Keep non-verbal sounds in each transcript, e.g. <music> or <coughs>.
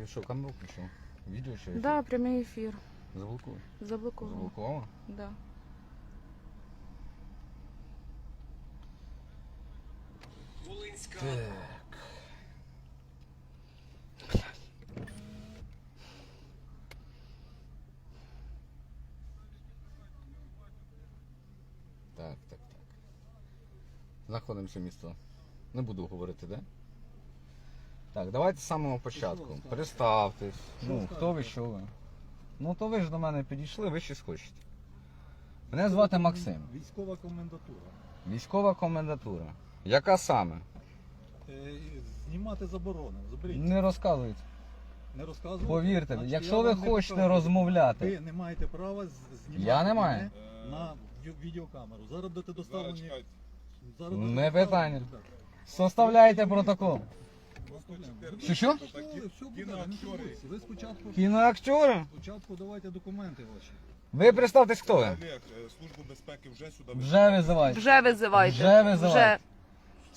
Ти що, камеру включив? Відео чи? ефір? Да, прямий ефір. Заблокуй. Заблоковано. Заблокувала? Да. Так. Так, так, так. Знаходимося в місто. Не буду говорити, де? Так, давайте з самого початку. Представтесь. Що Ну, хто ви, скажете? що ви? Ну, то ви ж до мене підійшли, ви щось хочете. Мене звати Максим. Військова комендатура. Військова комендатура. Яка саме? Е, Знімати заборонено. Заберіть. Не розказуйте. Не розказуйте. Повірте, Значить, якщо ви вам не хочете розмовляти, Ви не маєте права з- знімати Я не мене маю. на ві- відеокамеру. Зараз будете доставлені. Зараз Не питання. составляйте протокол. Що, що? Кіноактори. Ви спочатку, Кіноактори? спочатку давайте документи ваші. Ви представтесь, хто ви? Олег, е, Службу безпеки вже сюди Вже визивайте. Вже визивайте. Вже визивайте.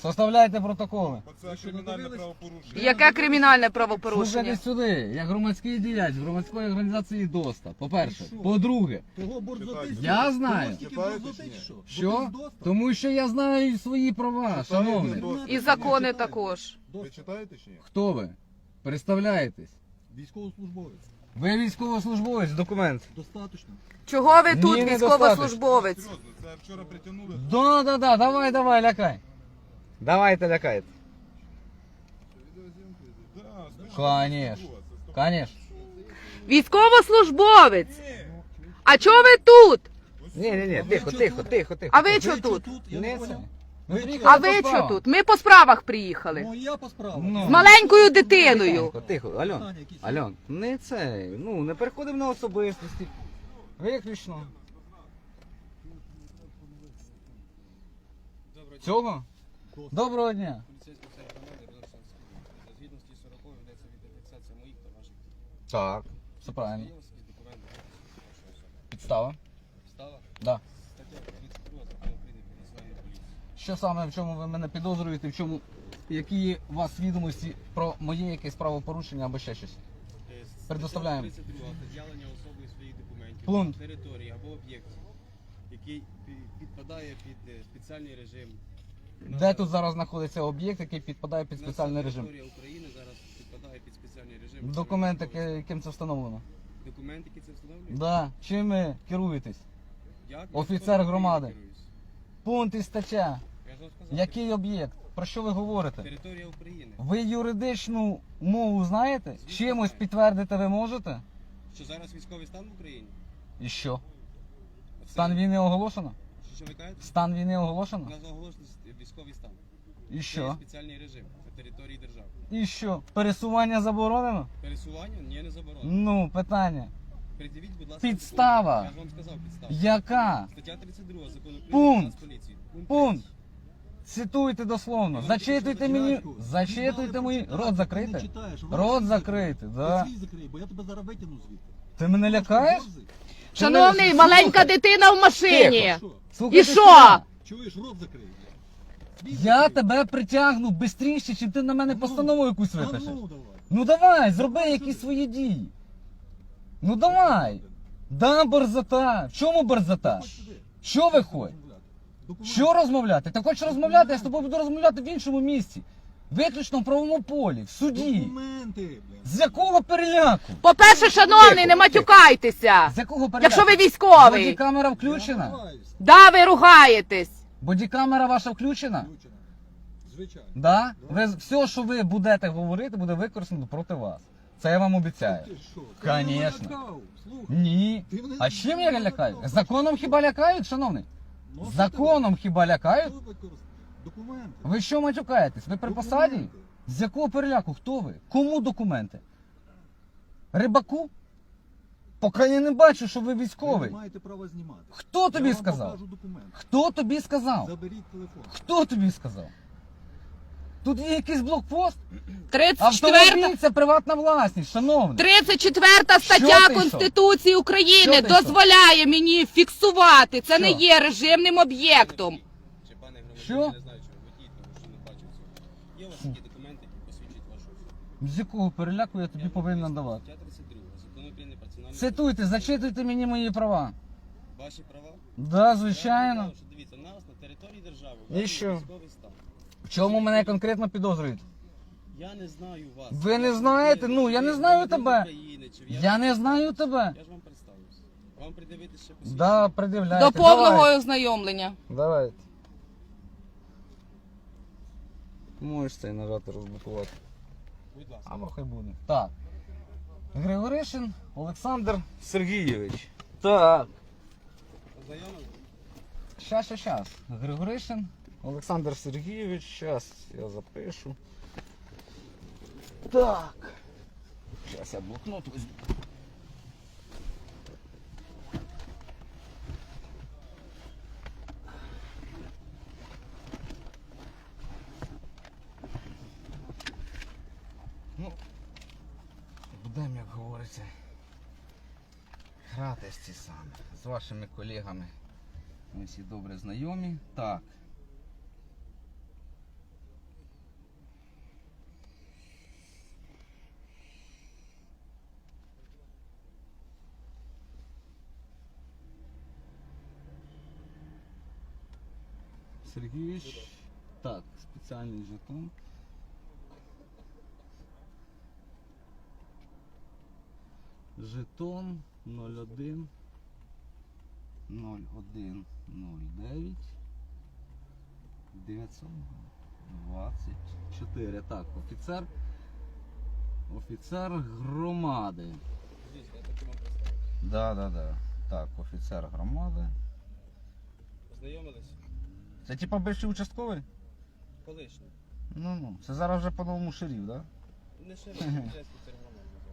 Составляйте протоколи. Що, кримінальне правопорушення. Яке кримінальне Слухайте сюди, як громадський діяч громадської організації ДОСТа. По-перше. Що? По-друге, Того. Я знаю. Читаєте чи ні? що? Тому що я знаю свої права, шановний. досвід? І закони також. Ви читаєте чи ні? Хто ви? Представляєтесь. Військовослужбовець. Ви військовослужбовець, документ. Достаточно. Чого ви Ні, тут, недостатньо. військовослужбовець? Серйозно, це вчора притягнули. Да, да, да, давай, давай, лякай. Давайте лякайте. Конечно. Конечно. Військовослужбовець! А чого ви тут? Ні, ні, ні, тихо, тихо, тихо, тихо. А ви чого тут? Я Не Ми Ви приїхали А по ви справам. що тут? Ми по справах приїхали. Ну я по справах. Ну. З маленькою дитиною. Тихо, тихо, Альон? Альон, не це, ну, не переходимо на особистості. Виключно. Цього? Доброго дня. Поліцейський центр Олександр Скорик. Згідно з 40 ведеться відеофіксація моїх та ваших дій. Так, все правильно. Є у вас якісь документи вашої особи? Підстава? Підстава? Да. Стаття 32 закону України про національну поліцію. Що саме, в чому ви мене підозрюєте, в чому, які є у вас відомості про моє якесь правопорушення або ще щось? Е, стаття Предоставляємо. 32 пред'явлення особою своїх документів Пункт. на території або об'єкті, який пі- підпадає під е, спеціальний режим. Де тут зараз знаходиться об'єкт, який підпадає під спеціальний режим? Територія України зараз підпадає під спеціальний режим. Документ, який- яким це встановлено? Документи, які це встановлюють? Да. Чим ви керуєтесь? Як? Офіцер громади. Пункт і стаття. Я ж вам сказав. Який об'єкт? Про що ви говорите? Територія України. Ви юридичну мову знаєте? Чимось підтвердити ви можете? Що зараз військовий стан в Україні? І що? Стан війни оголошено? Що, що ви кажете? Стан війни У оголошено? нас оголошений військовий стан. І Це є що? спеціальний режим на території держави. І що? Пересування заборонено? Пересування ні, не заборонено. Ну, питання. Придивіть, будь ласка, Підстава. документи. Я ж вам сказав підставу. Яка? Стаття 32 закону України Пункт. про нас поліції. Пункт. Цитуйте дословно. Зачитуйте мені. Зачитуйте мені. Рот ти закрийте. не читаєш, Рот закрий. да. Свій закрий, бо я тебе зараз витягну звідти. Ти мене лякаєш? Шановний, маленька дитина в машині. Що? Слухайте І що? Чуєш, рот закрий. Я тебе притягну швидше, чим ти на мене Ну, постанову якусь А випишеш. ну, давай. Ну давай, зроби якісь свої дії. Ну давай. Да, борзота. В чому борзота? Ходь сюди. Що ви хочете? Що розмовляти? Ти хочеш розмовляти, я з тобою буду розмовляти в іншому місці. Виключно в правовому полі, в суді. Документи, блін. З якого переляку? По-перше, шановний, не матюкайтеся. З якого переляку? Якщо ви військовий. Бодікамера Я включена? намагаюсь. Да, ви ругаєтесь. Бодікамера ваша включена? Включено. Звичайно. Да? Ви, все, що ви будете говорити, буде використано проти вас. Це я вам обіцяю. Ти що? Ти мене Конечно. налякав. Слухай. Ні. Ти мене А чим я лякаю? Законом хіба лякають, шановний? Ну, Законом хіба лякають? Що? Документи. Ви що матюкаєтесь? Ви при посаді? Документи. З якого переляку? Хто ви? Кому документи? Рибаку? Поки я не бачу, що ви Ви військовий. не маєте права знімати. Хто тобі Я вам сказав? покажу документи. Хто тобі сказав? Заберіть телефон. Хто тобі сказав? Тут є якийсь блокпост? 34 Автомобіль це приватна власність, шановний. 34 стаття ти Конституції України Що ти дозволяє мені фіксувати. Це не Що? є режимним об'єктом. Чи пане громадянин, Що? я не знаю, чого ви водій, тому що не бачив цього. Є у вас такі документи, які посвідчують вашу особу? З якого переляку я тобі повинен давати? Стаття 32. Закон України про національну Цитуйте, зачитуйте мені мої права. Ваші права? Да, Я звичайно. вам кажу, що Дивіться, у нас на території держави І введений що? військовий стан. В чому мене конкретно підозрюють? Я не знаю вас. Ви не знаєте? Ну, я не знаю тебе. Я не знаю тебе. Я ж вам представлюсь. Вам придивити ще посвідчення? Да, придивляйте. До повного Давай. ознайомлення. Давайте. Можеш цей нажати розблокувати. Будь ласка. А ну хай буде. Так. Григоришин Олександр Сергійович. Так. Щас, щас, щас. Григоришин Олександр Сергійович. Щас я запишу. Так. Щас я блокнот візьму. Ну, будемо, гратись ці саме з вашими колегами. Ми всі добре знайомі. Так. Сергійович. Так, спеціальний жетон. Жетон 01 01 09 924. Так, офіцер. Офіцер громади. Да, да, да. Так, офіцер громади. Ознайомились? Це типа бивший участковий? Колишній. Ну ну. Це зараз вже по-новому шерів, да? Не ще раз поліцейський церемонал називається.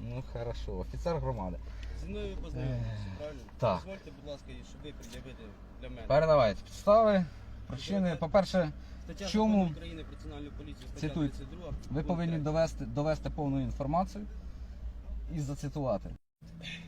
Ну хорошо, офіцер громади. Зі мною ви познайомилися, правильно? так. Дозвольте, будь ласка, щоб ви пред'явили для мене. Передавайте підстави, причини. По-перше, Стаття в чому- Закону України про національну поліцію, стаття Цитуйте. 32. ви пункт повинні 3. довести, довести повну інформацію і зацитувати.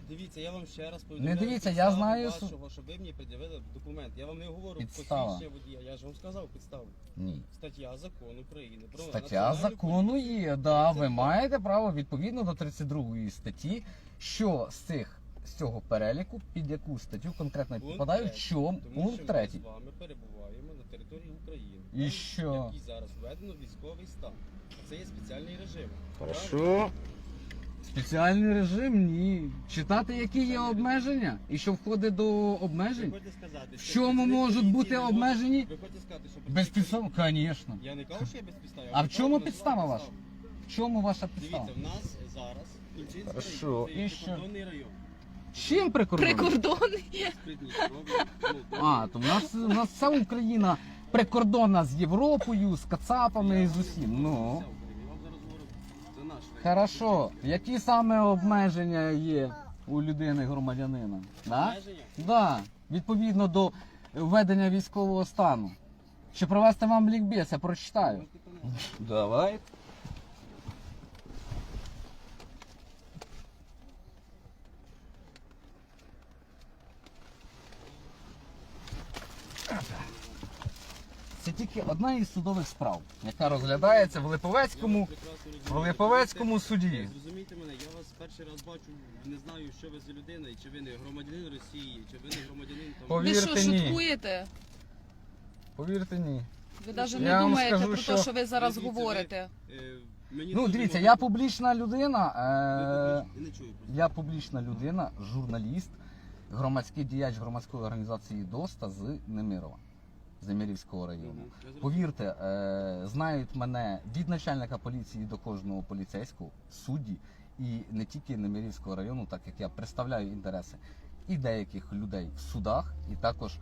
Дивіться, я вам ще раз Не дивіться, я підставу знаю Вашого, щоб ви мені пред'явили документ. Я вам не говорю Підстава. посвідчення водія, я ж вам сказав підставу. Ні. Стаття закону України про Стаття національну закону є, да, ви 32. маєте право відповідно до 32 статті, що з цих з цього переліку, під яку статтю конкретно Пункт третій. що Тому пункт що ми з вами перебуваємо на території України. І Там, що? Який зараз введено військовий стан. Це є спеціальний режим. Хорошо. Спеціальний режим ні. Читати, які є обмеження і що входить до обмежень. хочете сказати, В що чому можуть бути обмежені? Ви хочете сказати, що Без працівник підстав, звісно. Я не кажу, що я без підстав. А в чому підстава ваша? В чому ваша підстава? Дивіться, в нас зараз це і що? прикордонний район. Чим прикордонний? Прикордонний. Ну, А, то в нас, у нас вся Україна прикордонна з Європою, з Кацапами і з усім. Ну. Вся Україна. Я вам зараз говорю, це наш район. Хорошо. Які саме обмеження є у людини громадянина? Да? Обмеження? Да. Відповідно до введення військового стану. Чи провести вам лікбез, я прочитаю. Давай. Це тільки одна із судових справ, яка розглядається в Липовецькому, в. Липовецькому суді. Зрозумійте мене, я вас перший раз бачу, не знаю, що ви за людина, і чи ви не громадянин Росії, чи ви не громадянин там. Ви що, Повірте, ні. шуткуєте? Повірте, ні. Ви навіть Я не вам думаєте скажу, про те, що ви зараз Дивіться, ви- говорите. Е, мені Ну, дуже дивіться, можна- я публічна людина. Е- Я не чую просто. Я публічна людина, журналіст, громадський діяч громадської організації ДОСТА з Немирова, з Немирівського району. Повірте, е, знають мене від начальника поліції до кожного поліцейського, судді, і не тільки Немирівського району, так як я представляю інтереси і деяких людей в судах, і також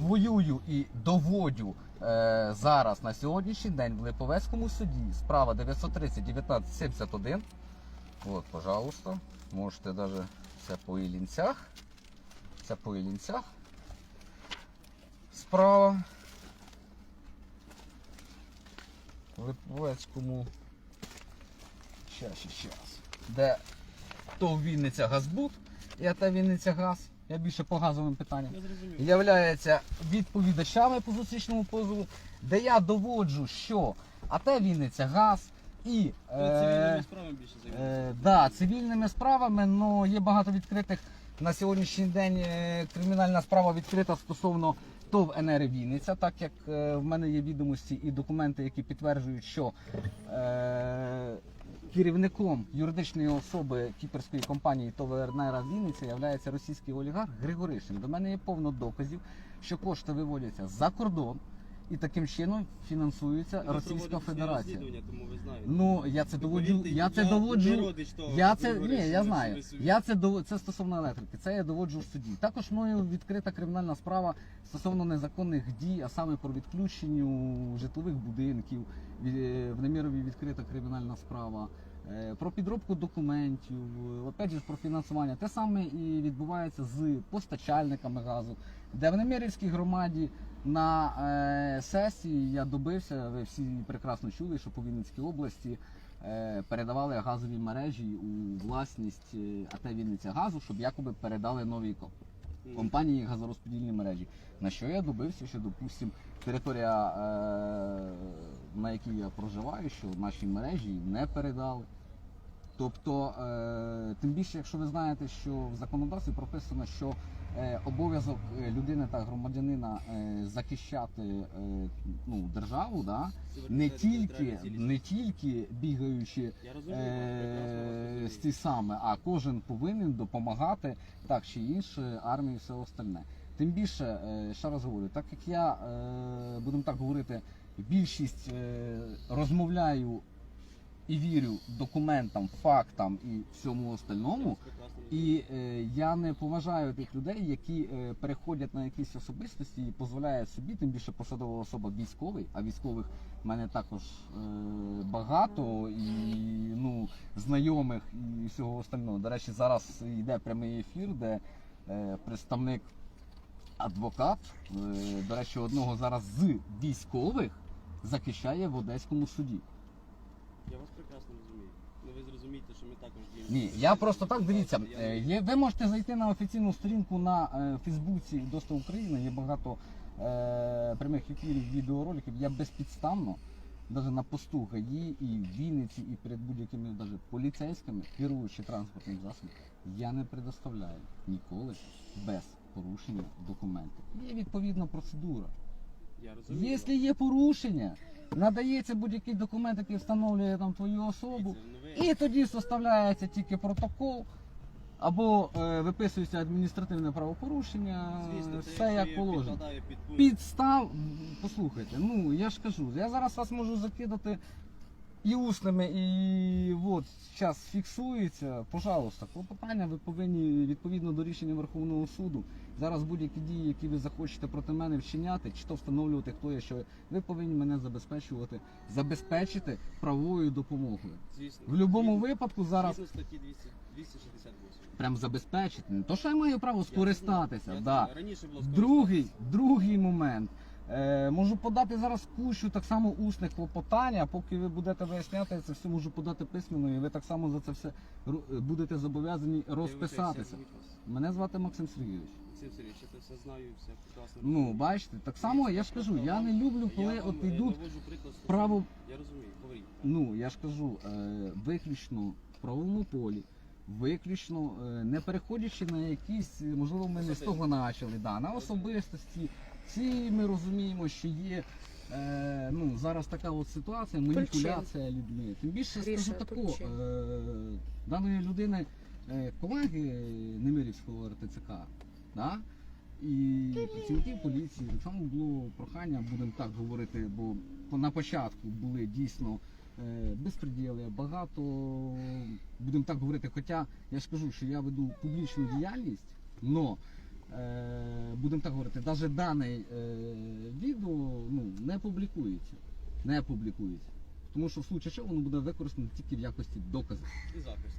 воюю і доводю е, зараз на сьогоднішній день в Липовецькому суді справа 930 1971. От, пожалуйста, можете навіть це по Іллінцях. Це по Іллінцях. Справа. Липовецькому. Щас, щас, щас. Де то Вінниця Газбуд, і та Вінниця Газ. Я більше по газовим питанням Я зрозумів. являються відповідачами по зустрічному позову, де я доводжу, що АТ Вінниця Газ І Ну, цивільними е, справами більше. Е, да, цивільними справами, але є багато відкритих на сьогоднішній день. е, Кримінальна справа відкрита стосовно ТОВ НР Вінниця, так як е, в мене є відомості і документи, які підтверджують, що е, керівником юридичної особи кіперської компанії ТОВ НР Вінниця є російський олігарх Григоришин. До мене є повно доказів, що кошти виводяться за кордон. І таким чином фінансується Російська Федерація. тому ви знаєте. Ну я це доводжу. Я це доводжу. Я це ні, я знаю. Я це до це стосовно електрики. Це я доводжу в суді. Також мною відкрита кримінальна справа стосовно незаконних дій, а саме про відключенню житлових будинків. В Немірові відкрита кримінальна справа. е, Про підробку документів, е, опять же про фінансування. Те саме і відбувається з постачальниками газу, де громаді на е, сесії я добився, ви всі прекрасно чули, що по Вінницькій області е, передавали газові мережі у власність е, АТ Вінниця газу, щоб якоби передали новій компанії газорозподільні мережі. На що я добився, що, допустим, територія, е, на якій я проживаю, що наші мережі не передали. Тобто, е, тим більше, якщо ви знаєте, що в законодавстві прописано, що обов'язок е, людини та громадянина е, захищати е, ну, державу, да? не тільки, не тільки бігаючи е, з ті саме, а кожен повинен допомагати так чи інше армії і все остальне. Тим більше, е, ще раз говорю, так як я, е, будемо так говорити, більшість е, розмовляю і вірю документам, фактам і всьому остальному. І е, я не поважаю тих людей, які е, переходять на якісь особистості і дозволяють собі, тим більше посадова особа військовий, а військових в мене також е, багато і ну, знайомих і всього остального. До речі, зараз йде прямий ефір, де е, представник адвокат, е, до речі, одного зараз з військових захищає в Одеському суді. Я вас прекрасно розумію. Ну ви зрозумієте, що ми також діємо. Ні, я просто так дивіться. Е, Є, ви можете зайти на офіційну сторінку на е, Фейсбуці Доста України. Є багато е, прямих ефірів, відеороликів. Я безпідставно, навіть на посту ГАІ і в Вінниці, і перед будь-якими навіть поліцейськими, керуючи транспортним засобом, я не предоставляю ніколи без порушення документів. Є відповідна процедура. Якщо є порушення, надається будь-який документ, який встановлює там твою особу. Ну, І тоді составляється тільки протокол, або е, виписується адміністративне правопорушення, Звісно, все як положено. під. Підстав, послухайте, ну я ж кажу, я зараз вас можу закидати і усними, і от зараз фіксується. Пожалуйста, клопотання ви повинні відповідно до рішення Верховного суду. Зараз будь-які дії, які ви захочете проти мене вчиняти, чи то встановлювати, хто я що, ви повинні мене забезпечувати, забезпечити правовою допомогою. Звісно. В будь-якому випадку зараз Згідно статті 200 268. прям забезпечити. Не то, що я маю право скористатися. я Да. знаю. Раніше було Другий, другий момент. Е, можу подати зараз кучу так само усних клопотань, а поки ви будете виясняти, я це все можу подати письменно, і ви так само за це все ру- будете зобов'язані розписатися. Мене звати Максим Сергійович. Максим Сергійович, я це все знаю, все прекрасно. Ну, бачите, так само я ж кажу, я не люблю, коли от е, йдуть наводжу приклад стосовно- право. Я розумію, говоріть. Ну, я ж кажу, е, виключно в правовому полі, виключно е, не переходячи на якісь, е, можливо, ми не з того почали, да, на особистості. Всі ми розуміємо, що є е, ну, зараз така от ситуація, маніпуляція людьми. Тим більше скажу тако, Тульчин. е, даної людини е, колеги Немирівського РТЦК, да? і працівників поліції так само було прохання, будемо так говорити, бо на початку були дійсно е, безпреділи, багато, будемо так говорити, хоча я ж кажу, що я веду публічну діяльність, но е, будемо так говорити, навіть дане е, відео ну, не публікується. Не публікується. Тому що в случае чого воно буде використано тільки в якості доказу. І захист.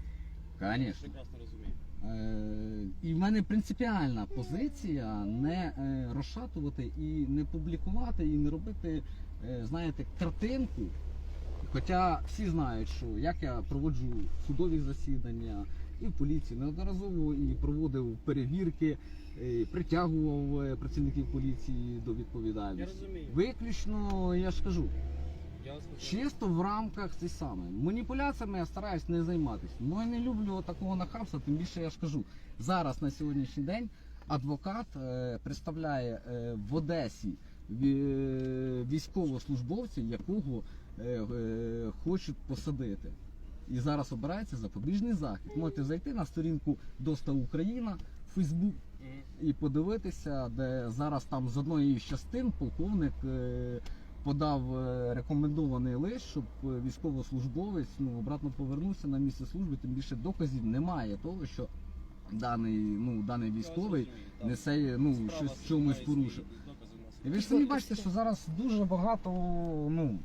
Звісно. Прекрасно розумію. Е, І в мене принципіальна позиція не е, розшатувати і не публікувати, і не робити, е, знаєте, картинку. Хоча всі знають, що як я проводжу судові засідання і в поліції неодноразово і проводив перевірки, е, притягував працівників поліції до Я відповідальності. розумію. Виключно, я ж кажу, Я. Чисто в рамках цей саме. Маніпуляціями я стараюсь не займатися. Ну я не люблю такого нахабства, тим більше я ж кажу. Зараз на сьогоднішній день адвокат е, представляє е, в Одесі ві- військовослужбовця, якого е, е, хочуть посадити. І зараз обирається запобіжний захід. Можете зайти на сторінку Доста Україна, Фейсбук і подивитися, де зараз там з одної із частин полковник е, подав е, рекомендований лист, щоб е, військовослужбовець ну, обратно повернувся на місце служби, тим більше доказів немає того, що даний, ну, даний військовий несе ну, щось чомусь порушив. І ви ж самі бачите, що зараз дуже багато ну,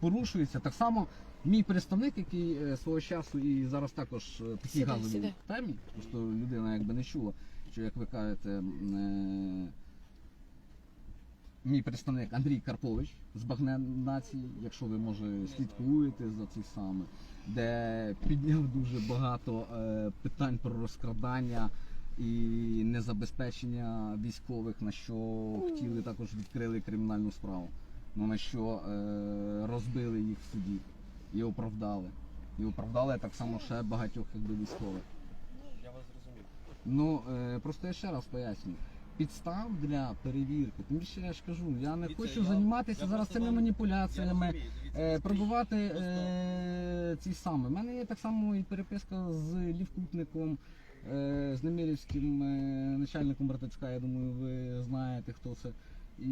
порушується. Так само мій представник, який е, свого часу і зараз також сідай. в темі, просто людина якби не чула, що як ви кажете, е, мій представник Андрій Карпович з Багне нації, якщо ви може слідкуєте за цим саме, де підняв дуже багато е, питань про розкрадання і незабезпечення військових, на що хотіли також відкрили кримінальну справу. Ну на що е, розбили їх в суді і оправдали. І оправдали так само ще багатьох якби військових. Я вас зрозумів. Ну е, просто я ще раз поясню. Підстав для перевірки, тим більше я ж кажу, я не Дивіться, хочу я- займатися я зараз просто цими вам- маніпуляціями. Е, пробувати е, ці саме. У мене є так само і переписка з Лівкутником, е, з Немирівським е, начальником братачка, я думаю, ви знаєте, хто це. І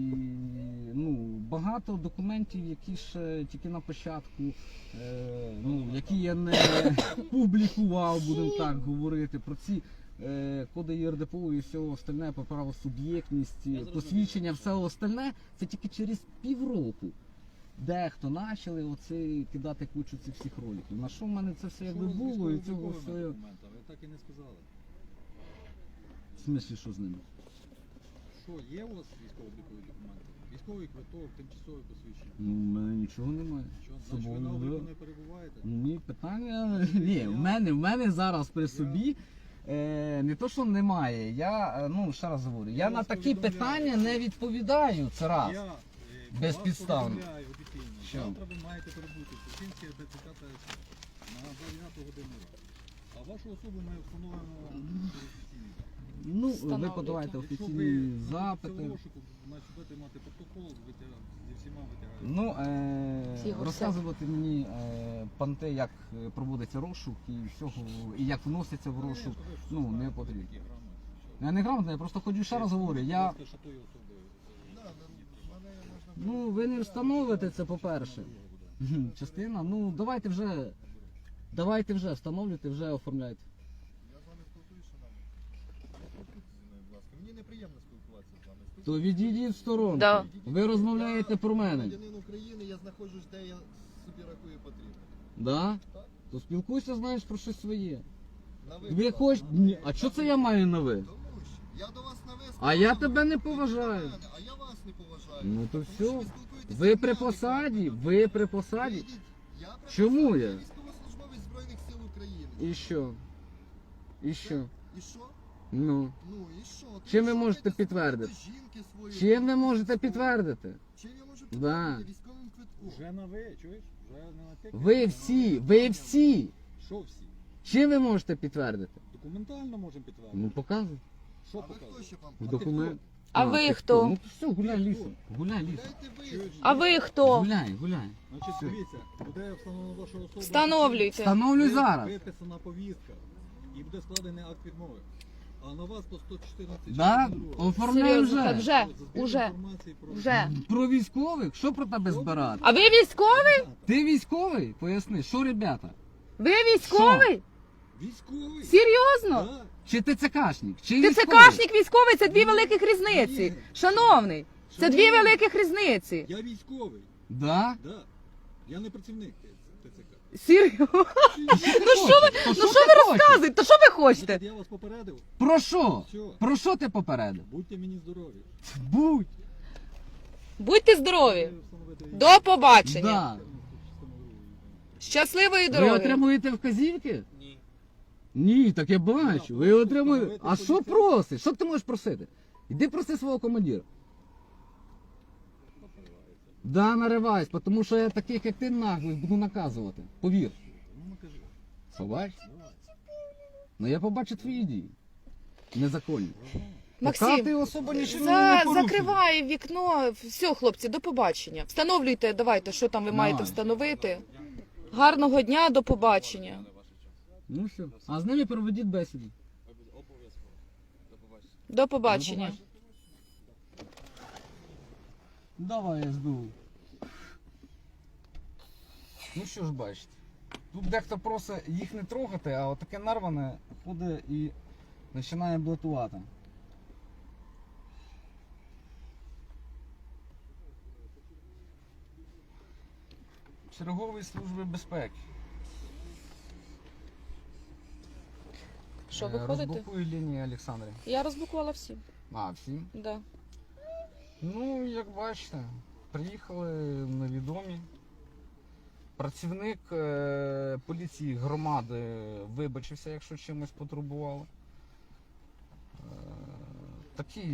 ну, багато документів, які ще тільки на початку, е, ну, які я не <coughs> публікував, будемо так говорити, про ці е, коди ЄРДПО і все остальне, по праву суб'єктність, посвідчення, все остальне, це тільки через півроку. Дехто почали оце кидати кучу цих всіх роликів. На що в мене це все якби було і цього все. Ви так і не сказали. В смислі, що з ними? Що є у вас військово-облікові документи? Військовий квиток, тимчасове посвідчення. Ну, в мене нічого немає. Що, З значить ви собою на обліку не перебуваєте? Ну, Мені питання. Ні, в мене, в мене зараз при собі. Е, не то, що немає. Я е, ну ще раз говорю, я, Я на вас такі повідомляю. питання не відповідаю. Це раз. Я е, Безпідставно. повідомляю офіційно. Що? Завтра ви маєте перебути в Сосінській ДЦК та СС на 9 годину ранку. А вашу особу ми встановимо. Ну, ви Встановлюйте. подавайте офіційні запити. значить будете мати протокол витяг- зі всіма. Ну, Всі е, розказувати мені е, панте, як е, проводиться розшук і всього, і як вноситься в розшук. ну, не потрібно. Я не грамотний, я просто ходжу ще раз говорю. Я, ну, ви не встановите це, по-перше. Частина, ну давайте вже. Давайте вже встановлюйте, вже оформляйте. Я з вами спілкуюся, шановні. Спілкуйтеся зі мною, будь ласка. Мені неприємно спілкуватися з вами. То відійдіть в сторонку. Да. Ви розмовляєте про мене. Громадянин України, я знаходжусь, де я собі рахую потрібно. Да? Так. То спілкуйся, знаєш про щось своє. На ви, Ви хоч. Ні, А що це я маю на ви? Тому що я до вас на ви А я тебе не ви поважаю. до мене, А я вас не поважаю. Ну то Тому все. що спілкуєтеся Ви при посаді, ви при посаді. Вийдіть. Я при Чому посаді, я? військовослужбовець Збройних сил України. І що? І що? І що? Ну. Ну і що? Ти Чим ви що можете підтвердити? Жінки свої. Чим ви можете підтвердити? Чим я можу Да. підтвердити? Військовим квитком. Вже на ви, чуєш? Вже не на ти. Ви всі, ви всі. Що всі? Чим ви можете підтвердити? Документально можемо підтвердити. Ну показуй. Що А ви хто показує? ще вам? В документ. А ви ти хто? Ну все, гуляй лісом. Гуляй лісом. Ви. А ви хто? Гуляй, гуляй. Значить, дивіться, буде встановлено вашу особу. Встановлюйте. Встановлюй Буде зараз. Виписана повістка і буде складений акт відмови. А на вас по 114 Да? Оформляй Серйозно, так вже. вже, збір уже, інформації про- вже. Про військових? Що про тебе збирати? А ви військовий? Ти військовий? Поясни, що ребята? Ви військовий? Військовий? Серйозно? Да. Чи ти ЦКшник? Чи Ти військовий? ЦКшник військовий, це дві великих різниці. Шановний, це дві великих різниці. Я військовий. Да? Да. Я не працівник ТЦК. Ну що ви, Ну що ви розказуєте? То що ви хочете? Я вас попередив. Про що? Про що ти попередив? Будьте мені здорові. Будь. Будьте здорові. До побачення. Да. Щасливої Ви дороги. отримуєте вказівки? Ні. Ні, так я бачу. Ви отримуєте. А що просиш? Що ти можеш просити? Іди проси свого командира. Да, наривайся, тому що я таких, як ти наглих, буду наказувати. Повір. Ну накажи. Побач? Давай. Ну я побачу твої дії. Незаконні. Максим, ти особо нічого За, не порушуєш. закривай вікно. Все, хлопці, до побачення. Встановлюйте, давайте, що там ви маєте Давай. встановити. Гарного дня, до побачення. Ну все. А з ними проведіть бесіду. Обов'язково. До побачення. До побачення. Давай, я СБУ. Ну що ж бачите. Тут дехто просить їх не трогати, а отаке нарване ходить і починає блатувати. Чергової служби безпеки. Що Е, ви ходите? Розблокуй лінії Олександри. Я розблокувала всі. А, всі? Да. Ну, як бачите, приїхали невідомі. Працівник е, поліції громади вибачився, якщо чимось потребували. Е, такі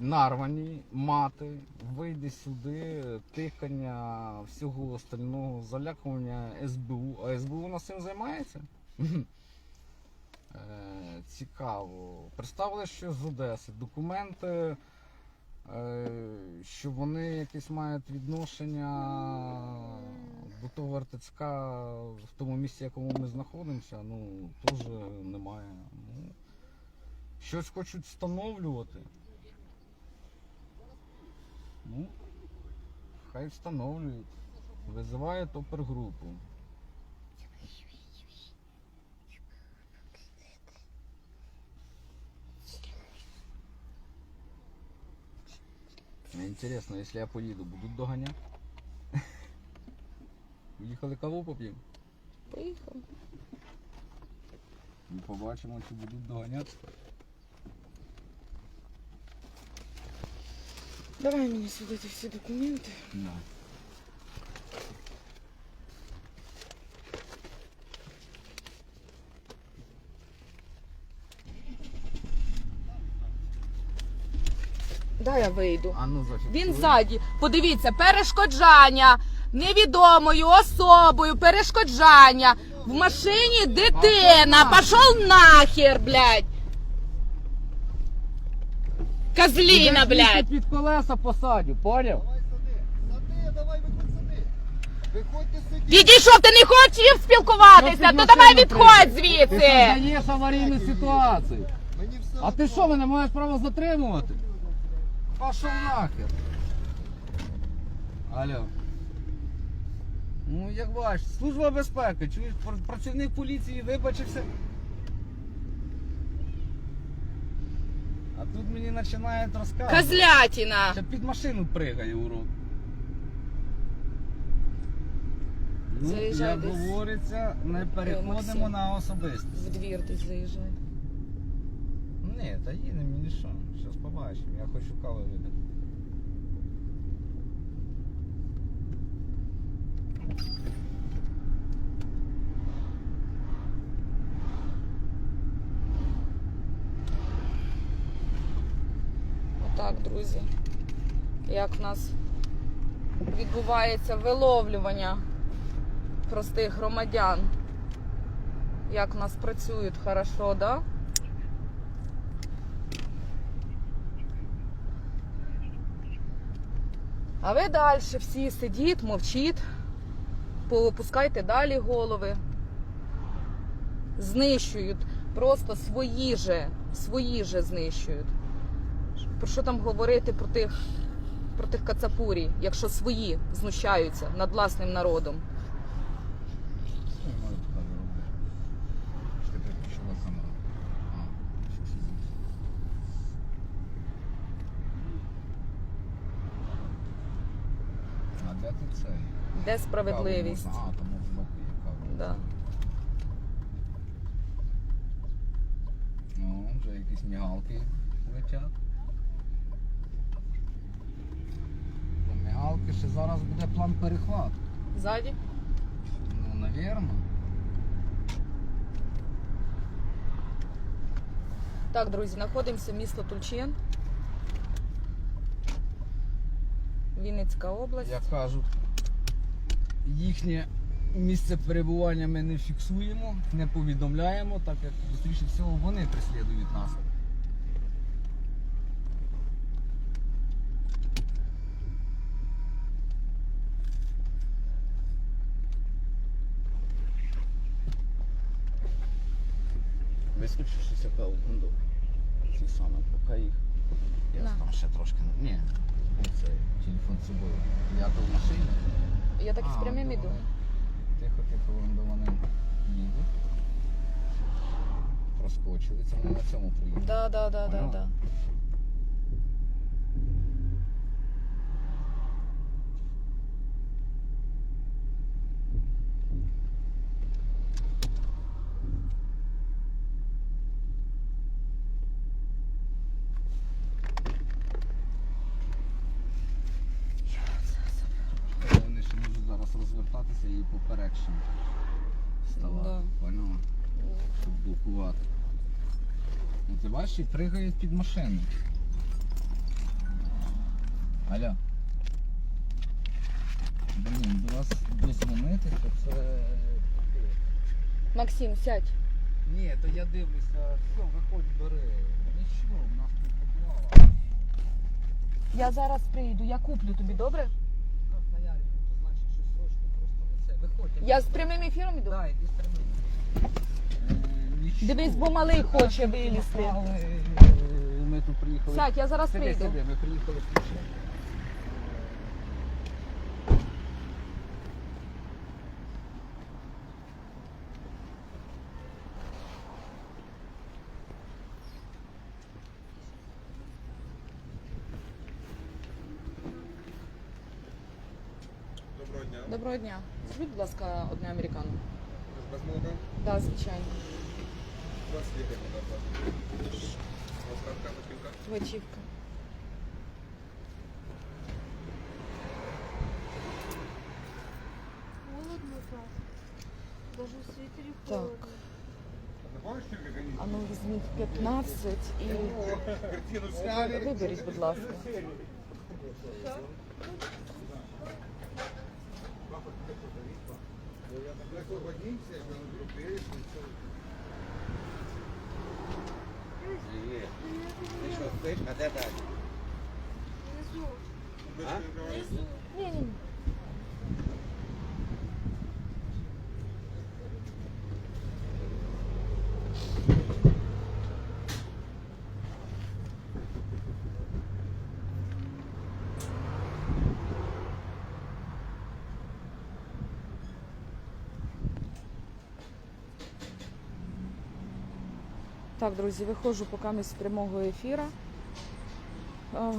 нарвані мати, вийди сюди, тикання, всього остального, залякування СБУ. А СБУ у нас цим займається? Е, цікаво. Представили, що з Одеси. Документи що вони якесь мають відношення до того РТЦК в тому місці, в якому ми знаходимося, ну теж немає. Ну, щось хочуть встановлювати. Ну, хай встановлюють. Визивають опергрупу. Мне интересно, если я поеду, будут догонять? Уїхали <laughs> каву поп'ємо? Поїхали. І побачимо, чи будуть доганяти. Давай мені сюди эти всі документи. Да. Вийду. А ну. Він ззаді. Подивіться, перешкоджання невідомою особою, перешкоджання. В машині дитина. Пішов нахер, блядь. Козліна, блядь. під колеса посадю, поняв? Давай сади. Сади, давай виходь сади. Виходьте. Відійшов, ти не хочеш спілкуватися, то давай відходь Ти звідси. создаєш аварійну ситуацію. А ти що, мене маєш право затримувати? Пошов нахер. Алло. Ну, як бачиш, служба безпеки, чуєш, працівник поліції вибачився. А тут мені починають розказувати. Козлятина. Ще під машину пригає урод. Ну, Заїжджай як десь. говориться, не переходимо Максим. на особистість. В двір десь заїжджай. Ні, та їдемо, мені що. Зараз побачимо. Я хочу кави випити. Отак, друзі. Як в нас відбувається виловлювання простих громадян. Як в нас працюють хорошо, да? А ви далі всі сидіть, мовчіть, поопускайте далі голови. Знищують, просто свої же, свої же знищують. Про що там говорити про тих, про тих кацапурій, якщо свої знущаються над власним народом? Що я маю туди робити? Що ти підключила камеру? А, що ж це? А де ти цей? Де справедливість? А, тому в є кава. Да. Ну, вже якісь мігалки летять. Про мігалки ще зараз буде план перехвату. Ззаді? Ну, навірно. Так, друзі, знаходимося місто Тульчин. Вінницька область. Як кажуть, їхнє місце перебування ми не фіксуємо, не повідомляємо, так як зустріше всього вони преслідують нас. Вискочившися певно, ці саме, поки їх. Я там ще трошки. Ні, це телефон з собою. Я то в машині. Я так і з прямим іду. Тихо, тихо, вон до вони їдуть. Проскочили, це вони на цьому приїхали. Да, да, да, да, Поняла? да. Але Вони ще можуть зараз розвертатися і поперек ще ставати. Да. Поняла? Щоб блокувати. Ну бачиш, пригають під машину. Алло. Блін, до вас дозвонити, то це. Максим, сядь. Ні, то я дивлюся, все, виходь, бери. Нічого, в нас тут бувало. Я зараз прийду, я куплю тобі, добре? Так, то значить, що срочно просто не. Виходь. Я з прямим ефіром іду. Да, іди. Е, нічого. Дивись, бо малий хоче вилізти. е, Ми тут приїхали. Сядь, я зараз Сиди, прийду. сиди, ми приїхали. Доброго дня. Доброго дня. Зробіть, будь ласка, одне американо. Без молока? Так, звичайно. 20 літрів вода платить. У вас картка готівка? Вечівка. Холодно так. Даже в свитере Так. холодно. А ти бачиш, як вони? А ну візьміть 15 і Картину сняли. виберіть, будь ласка. Освободимся, мы группе, Внизу. Ні-ні. Так, друзі, виходжу поки з прямого ефіру. Ох,